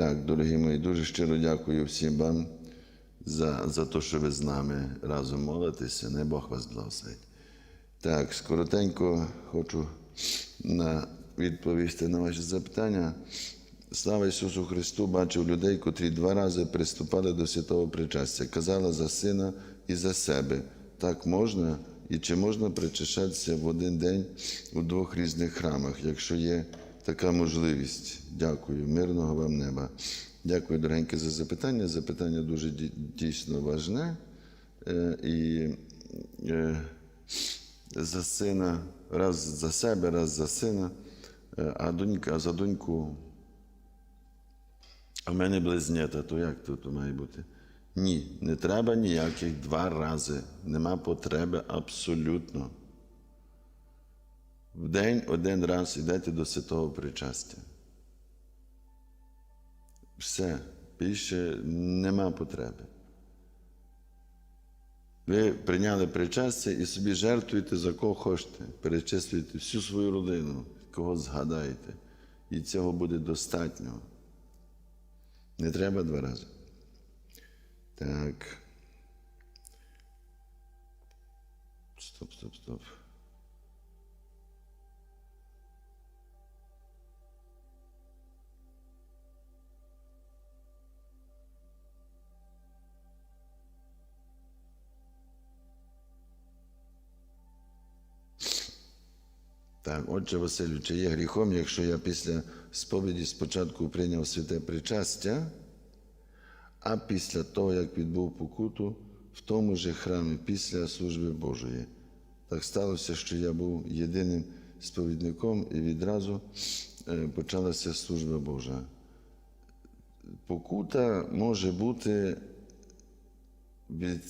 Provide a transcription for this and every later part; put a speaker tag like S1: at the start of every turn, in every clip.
S1: Так, дорогі мої, дуже щиро дякую всім вам за, за те, що ви з нами разом молитеся. Не Бог вас благословить. Так, скоротенько хочу на, відповісти на ваші запитання. Слава Ісусу Христу, бачив людей, котрі два рази приступали до святого причастя. Казала за сина і за себе. Так можна? І чи можна причащатися в один день у двох різних храмах, якщо є така можливість? Дякую, мирного вам неба. Дякую, дорогенькі, за запитання. Запитання дуже дійсно важне. Е, І е, за сина, раз за себе, раз за сина, Е, а донька, за доньку. А в мене близнята, то як тут має бути? Ні, не треба ніяких два рази. Нема потреби абсолютно. В день один раз йдете до святого причастя. Все, більше нема потреби. Ви прийняли причастя і собі жертвуєте за кого хочете, перечислюєте всю свою родину, кого згадаєте. І цього буде достатньо. Не треба два рази. Так. Стоп, стоп, стоп. Так, отже, Василю, чи є гріхом, якщо я після сповіді спочатку прийняв святе причастя, а після того, як відбув покуту, в тому же храмі після служби Божої. Так сталося, що я був єдиним сповідником і відразу е, почалася служба Божа. Покута може бути від,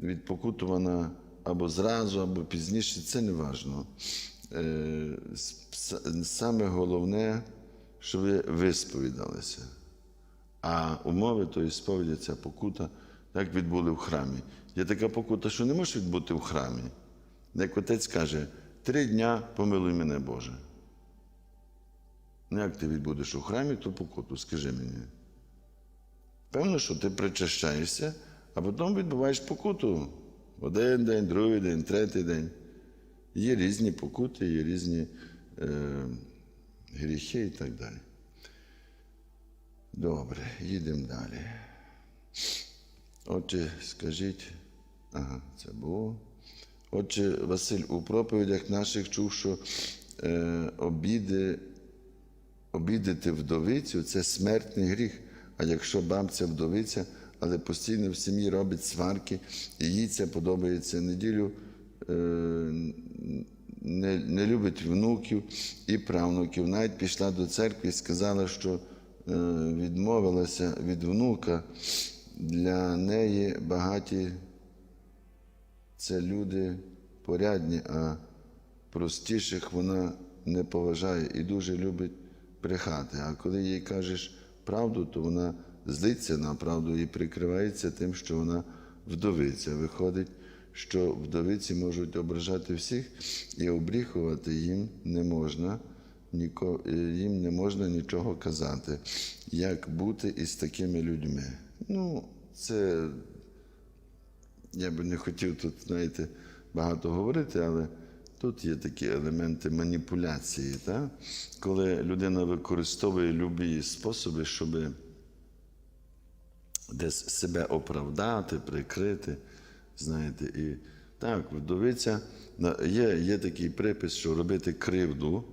S1: відпокутувана або зразу, або пізніше, це не важно. Е, Саме головне, що ви висповідалися. А умови тої сповіді, ця покута, так відбули в храмі. Є така покута, що не може відбути в храмі. Як отець каже, три дня помилуй мене, Боже. Ну, як ти відбудеш у храмі ту покуту, скажи мені. Певно, що ти причащаєшся, а потім відбуваєш покуту. Один день, другий день, третій день. Є різні покути, є різні е, гріхи і так далі. Добре, їдемо далі. Отже, скажіть, ага, це було. Отже, Василь, у проповідях наших чув, що е, обіди, обідати вдовицю це смертний гріх. А якщо бабця вдовиця, але постійно в сім'ї робить сварки, їй це подобається неділю. Е, не, не любить внуків і правнуків. Навіть пішла до церкви і сказала, що е, відмовилася від внука. Для неї багаті це люди порядні, а простіших вона не поважає і дуже любить брехати. А коли їй кажеш правду, то вона злиться на правду і прикривається тим, що вона вдовиця. Виходить, що вдовиці можуть ображати всіх і обріхувати їм не можна. Ніко, е, їм не можна нічого казати, як бути із такими людьми. Ну, це я би не хотів тут, знаєте, багато говорити, але тут є такі елементи маніпуляції, так? коли людина використовує любі способи, щоб десь себе оправдати, прикрити. Знаєте, і так, вдовиця є, є такий припис, що робити кривду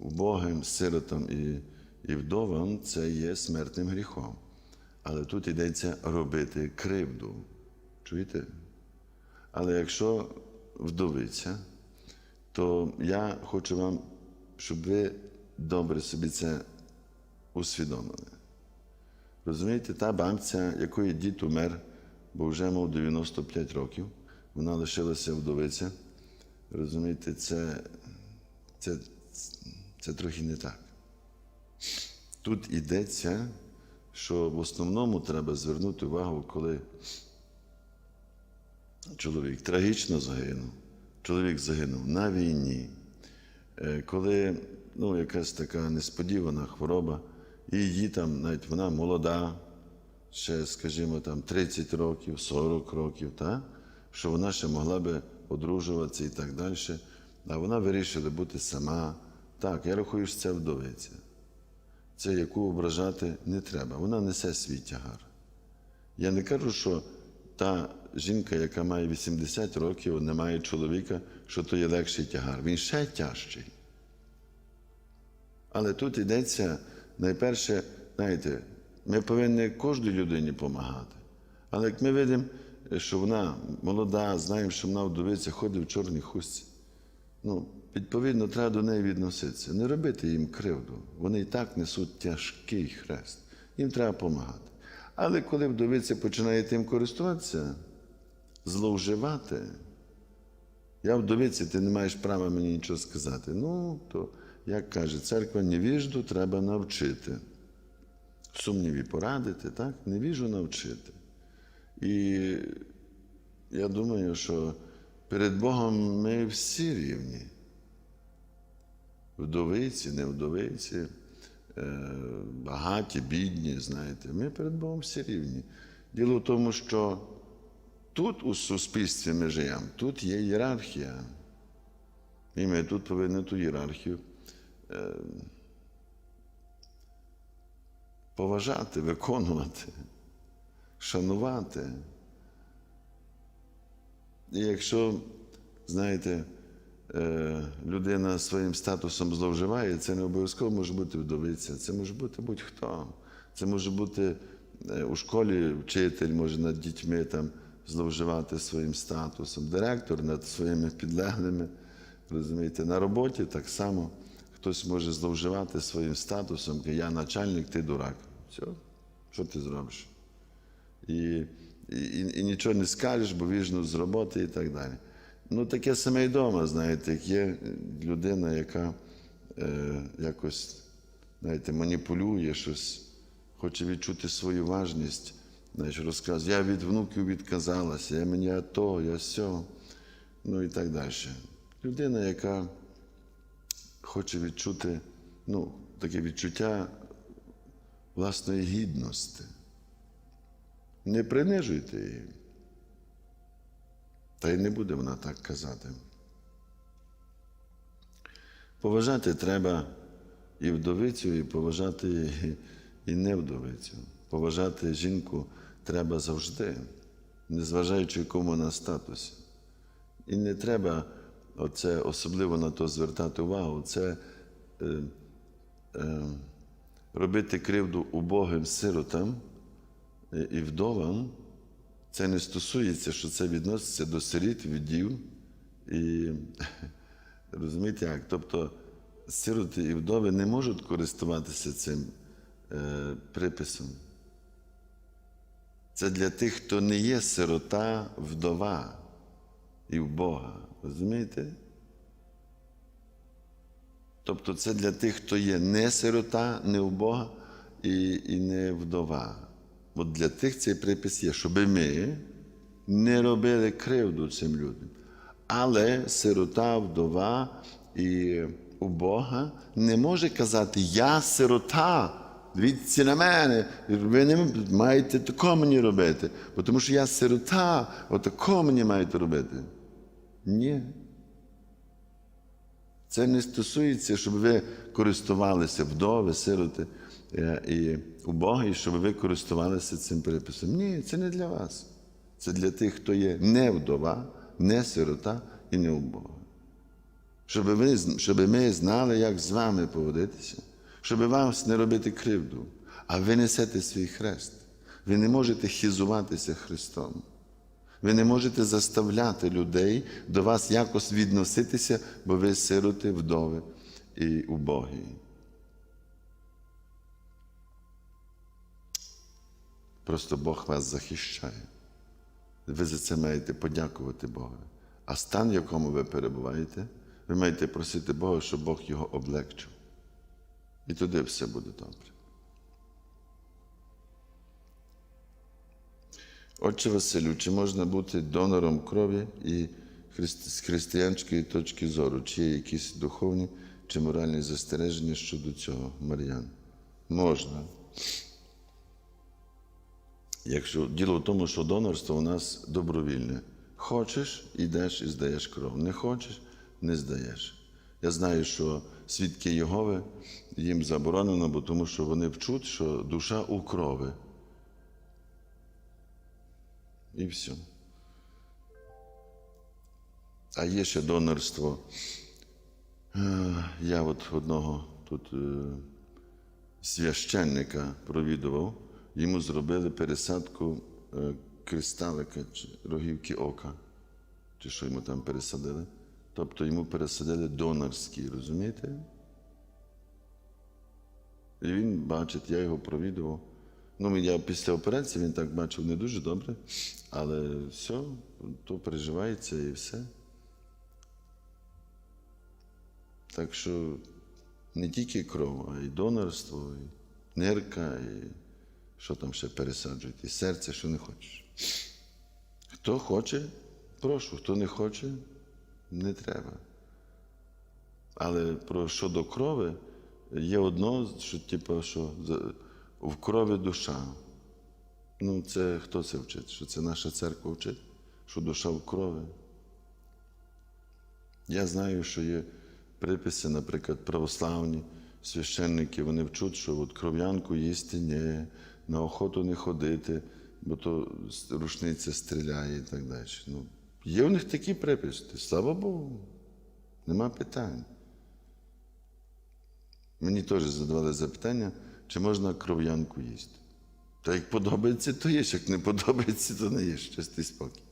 S1: убогим, сиротам і, і вдовам це є смертним гріхом. Але тут йдеться робити кривду. Чуєте? Але якщо вдовиця, то я хочу вам, щоб ви добре собі це усвідомили. Розумієте, та бабця, якої дід умер, бо вже мав 95 років, вона лишилася вдовиця. Розумієте, це, це, це трохи не так. Тут йдеться, що в основному треба звернути увагу, коли чоловік трагічно загинув, чоловік загинув на війні, Е, коли ну, якась така несподівана хвороба, і її там, навіть вона молода, ще, скажімо, там 30 років, 40 років, та? що вона ще могла би одружуватися і так далі. А вона вирішила бути сама. Так, я рахую, що це вдовиця. Це яку ображати не треба. Вона несе свій тягар. Я не кажу, що та жінка, яка має 80 років, не має чоловіка, що то є легший тягар. Він ще тяжчий. Але тут йдеться, найперше, знаєте, ми повинні кожній людині допомагати. Але як ми видимо, що вона молода, знаємо, що вона вдовиця, ходить в чорній хустці. Ну, відповідно, треба до неї відноситися. Не робити їм кривду. Вони і так несуть тяжкий хрест. Їм треба допомагати. Але коли вдовиця починає тим користуватися, зловживати, я вдовиці, ти не маєш права мені нічого сказати. Ну, то, як каже церква, невіжду треба навчити. Сумніві порадити, так? Невіжу навчити. І я думаю, що перед Богом ми всі рівні. Вдовиці, не вдовиці, е, багаті, бідні, знаєте, ми перед Богом всі рівні. Діло в тому, що тут у суспільстві ми живемо, тут є ієрархія. І ми тут повинні ту ієрархію е, поважати, виконувати, шанувати. І якщо, знаєте, е, людина своїм статусом зловживає, це не обов'язково може бути вдовиця, це може бути будь-хто. Це може бути е, у школі вчитель може над дітьми там зловживати своїм статусом, директор над своїми підлеглими. Розумієте, на роботі так само хтось може зловживати своїм статусом, я начальник, ти дурак. Все, що ти зробиш? І, і, і нічого не скажеш, бо віжну з роботи і так далі. Ну, таке саме й вдома, знаєте, як є людина, яка е, якось знаєте, маніпулює щось, хоче відчути свою важність, знаєш, розказує, я від внуків відказалася, я мені то, я сьо, ну і так далі. Людина, яка хоче відчути ну, таке відчуття власної гідності. Не принижуйте її. Та й не буде вона так казати. Поважати треба і вдовицю, і поважати і не вдовицю. Поважати жінку треба завжди, незважаючи в якому вона статусі. І не треба оце, особливо на то звертати увагу. Це е, е, робити кривду убогим сиротам і вдовам. Це не стосується, що це відноситься до сиріт, віддів. І розумієте як? Тобто сироти і вдови не можуть користуватися цим е, приписом. Це для тих, хто не є сирота, вдова і в Бога. Розумієте? Тобто це для тих, хто є не сирота, не в Бога і, і не вдова. От для тих цей припис є, щоб ми не робили кривду цим людям. Але сирота, вдова і убога не може казати Я сирота. Дивіться на мене, ви не маєте тако мені робити, бо тому що я сирота, отако мені маєте робити. Ні. Це не стосується, щоб ви користувалися вдови, сироти е, і убоги, щоб ви користувалися цим приписом. Ні, це не для вас. Це для тих, хто є не вдова, не сирота і не убога. Щоб, ви, щоб ми знали, як з вами поводитися, щоб вас не робити кривду, а ви несете свій хрест. Ви не можете хізуватися Христом. Ви не можете заставляти людей до вас якось відноситися, бо ви сироти, вдови і убогі. Просто Бог вас захищає. Ви за це маєте подякувати Богу. А стан, в якому ви перебуваєте, ви маєте просити Бога, щоб Бог його облегчив. І туди все буде добре. Отче Василю, чи можна бути донором крові і з християнської точки зору? Чи є якісь духовні чи моральні застереження щодо цього, Мар'ян? Можна. Якщо діло в тому, що донорство у нас добровільне. Хочеш, йдеш і здаєш кров. Не хочеш, не здаєш. Я знаю, що свідки Єгови їм заборонено, бо тому що вони вчуть, що душа у крови. І все. А є ще донорство. Е, Я от одного тут е, священника провідував, йому зробили пересадку е, кристалика чи рогівки ока, чи що йому там пересадили. Тобто йому пересадили донорський, розумієте? І він бачить, я його провідував. Ну, я після операції він так бачив не дуже добре, але все, то переживається і все. Так що не тільки кров, а й донорство, і нирка, і що там ще пересаджують, і серце, що не хочеш. Хто хоче, прошу, хто не хоче, не треба. Але про щодо крови є одно, що типу, що в крові душа. Ну, це хто це вчить? Що це наша церква вчить? Що душа в крові. Я знаю, що є приписи, наприклад, православні священники, вони вчуть, що от кров'янку їсти ні, на охоту не ходити, бо то рушниця стріляє і так далі. Ну, є у них такі приписи, слава Богу, нема питань. Мені теж задавали запитання, чи можна кров'янку їсти. Та як подобається, то їж, як не подобається, то не їж, чистий спокій.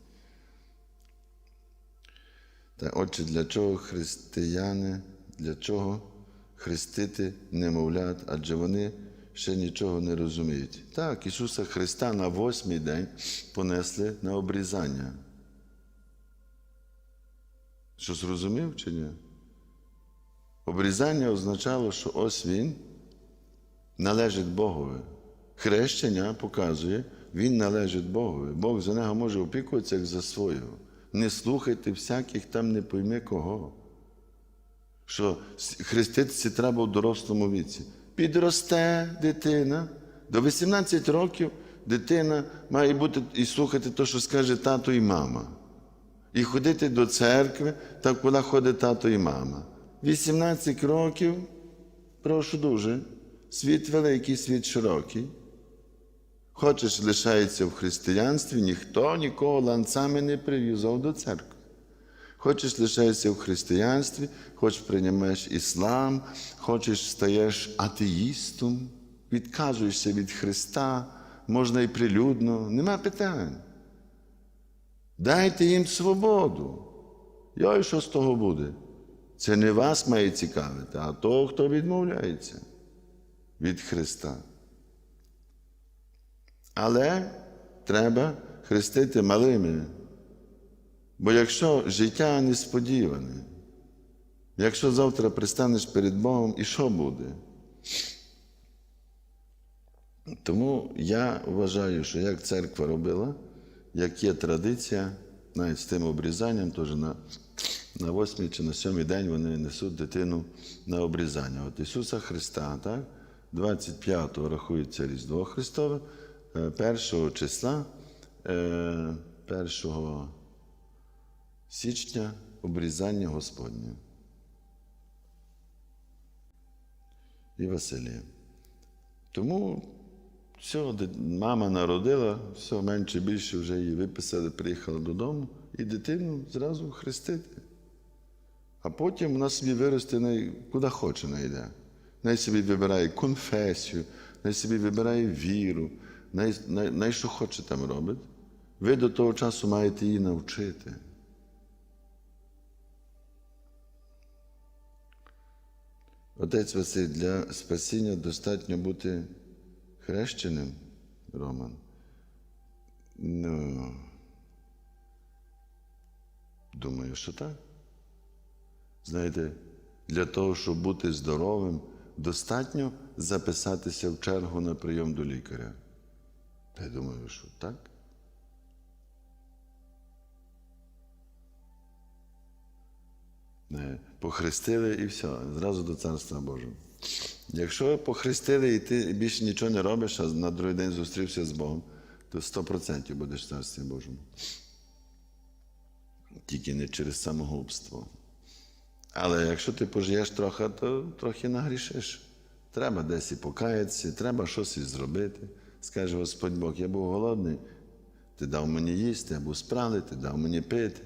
S1: Та отже, для чого християни, для чого хрестити немовлят, адже вони ще нічого не розуміють. Так, Ісуса Христа на восьмий день понесли на обрізання. Що зрозумів чи ні? Обрізання означало, що ось він належить Богові. Хрещення показує, він належить Богові. Бог за нього може опікуватися як за свого. Не слухайте всяких там не пойми кого. Що хреститися треба в дорослому віці. Підросте дитина. До 18 років дитина має бути і слухати те, що скаже тато і мама. І ходити до церкви, так куди ходить тато і мама. 18 років, прошу дуже, світ великий, світ широкий. Хочеш, лишається в християнстві, ніхто нікого ланцями не прив'язав до церкви. Хочеш, лишаєшся в християнстві, хочеш приймаєш іслам, хочеш стаєш атеїстом, відказуєшся від Христа, можна і прилюдно, нема питань. Дайте їм свободу. Йой, що з того буде? Це не вас має цікавити, а того, хто відмовляється від Христа. Але треба хрестити малими. Бо якщо життя несподіване, якщо завтра пристанеш перед Богом, і що буде? Тому я вважаю, що як церква робила, як є традиція, навіть з тим обрізанням, теж на, на восьмий чи на сьомий день вони несуть дитину на обрізання. От Ісуса Христа, так? 25-го рахується Різдво Христове, е, першого числа, е, першого січня обрізання Господнє. І Василія. Тому все, мама народила, все менше більше вже її виписали, приїхала додому, і дитину зразу хрестити. А потім вона собі виросте куди хоче найде. Най собі вибирає конфесію, най собі вибирає віру, най, най, най що хоче там робить. Ви до того часу маєте її навчити. Отець Василь, для спасіння достатньо бути хрещеним, Роман. Ну, думаю, що так. Знаєте, для того, щоб бути здоровим, достатньо записатися в чергу на прийом до лікаря. Та я думаю, що так. Е, Похрестили і все, зразу до Царства Божого. Якщо похрестили і ти більше нічого не робиш, а на другий день зустрівся з Богом, то 100% будеш в Царстві Божому. Тільки не через самогубство. Але якщо ти пожиєш трохи, то трохи нагрішиш. Треба десь і покаятися, треба щось і зробити. Скаже Господь Бог, я був голодний, ти дав мені їсти, я був справний, ти дав мені пити.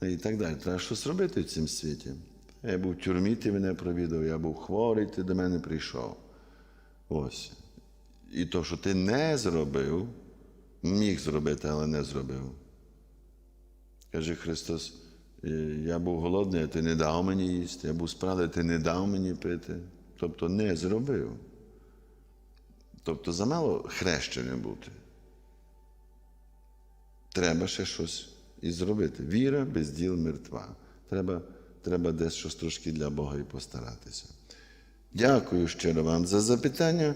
S1: Ну і так далі. Треба щось робити в цьому світі. Я був в тюрмі, ти мене провідав, я був хворий, ти до мене прийшов. Ось. І то, що ти не зробив, міг зробити, але не зробив. Каже Христос, «Е, я був голодний, а ти не дав мені їсти, я був справний, ти не дав мені пити. Тобто не зробив. Тобто замало хрещення бути. Треба ще щось і зробити. Віра без діл мертва. Треба, треба десь щось трошки для Бога і постаратися. Дякую щиро вам за запитання.